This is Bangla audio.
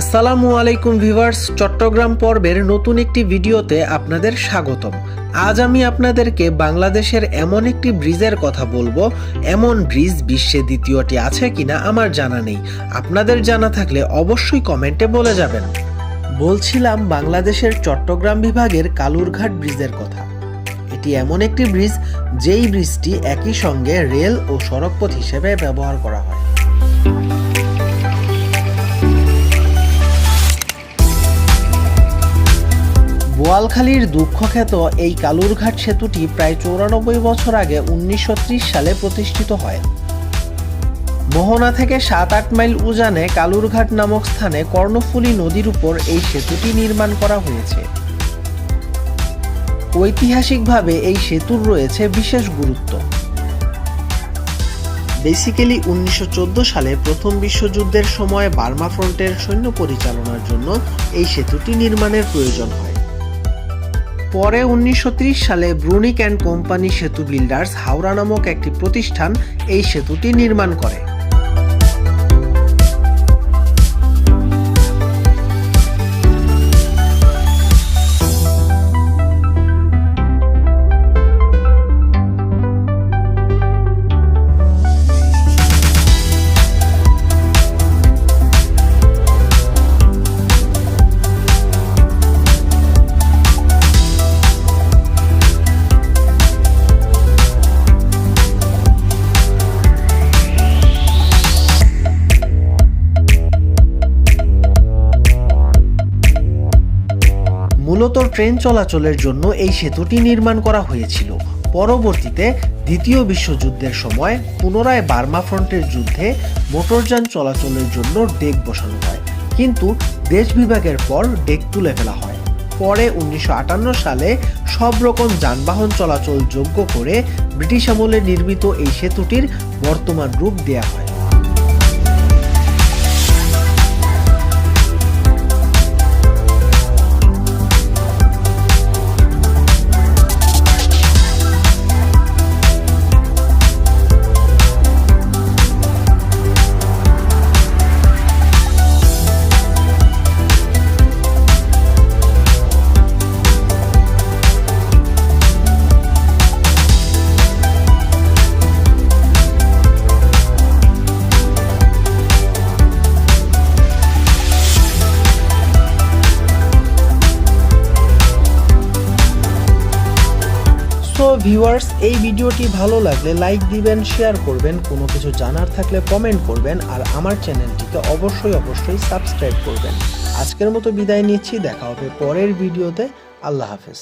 আসসালামু আলাইকুম ভিভার্স চট্টগ্রাম পর্বের নতুন একটি ভিডিওতে আপনাদের স্বাগতম। আজ আমি আপনাদেরকে বাংলাদেশের এমন একটি ব্রিজের কথা বলব। এমন ব্রিজ বিশ্বে দ্বিতীয়টি আছে কিনা আমার জানা নেই। আপনাদের জানা থাকলে অবশ্যই কমেন্টে বলে যাবেন। বলছিলাম বাংলাদেশের চট্টগ্রাম বিভাগের কালুরঘাট ব্রিজের কথা। এটি এমন একটি ব্রিজ, যেই ব্রিজটি একই সঙ্গে রেল ও সড়কপথ হিসেবে ব্যবহার করা হয়। বোয়ালখালীর দুঃখখ্যাত এই কালুরঘাট সেতুটি প্রায় চৌরানব্বই বছর আগে উনিশশো ত্রিশ সালে প্রতিষ্ঠিত হয়। মোহনা থেকে সাত আট মাইল উজানে কালুরঘাট নামক স্থানে কর্ণফুলী নদীর উপর এই সেতুটি নির্মাণ করা হয়েছে। ঐতিহাসিকভাবে এই সেতুর রয়েছে বিশেষ গুরুত্ব। বেসিক্যালি উনিশশো চোদ্দ সালে প্রথম বিশ্বযুদ্ধের সময় বার্মা ফ্রন্টের সৈন্য পরিচালনার জন্য এই সেতুটি নির্মাণের প্রয়োজন হয়। পরে উনিশশো ত্রিশ সালে ব্রুনিক অ্যান্ড কোম্পানি সেতু বিল্ডার্স হাওড়া নামক একটি প্রতিষ্ঠান এই সেতুটি নির্মাণ করে। মূলত ট্রেন চলাচলের জন্য এই সেতুটি নির্মাণ করা হয়েছিল। পরবর্তীতে দ্বিতীয় বিশ্বযুদ্ধের সময় পুনরায় বার্মা ফ্রন্টের যুদ্ধে মোটরযান চলাচলের জন্য ডেক বসানো হয়। কিন্তু দেশ বিভাগের পর ডেক তুলে ফেলা হয়। পরে উনিশশো আটান্ন সালে সব রকম যানবাহন চলাচল যোগ্য করে ব্রিটিশ আমলে নির্মিত এই সেতুটির বর্তমান রূপ দেয়া হয়। সো ভিউয়ার্স এই ভিডিওটি ভালো লাগলে লাইক দিবেন শেয়ার করবেন, কোনো কিছু জানার থাকলে কমেন্ট করবেন আর আমার চ্যানেলটিকে অবশ্যই অবশ্যই সাবস্ক্রাইব করবেন। আজকের মতো বিদায় নিচ্ছি, দেখা হবে পরের ভিডিওতে আল্লাহ হাফেজ।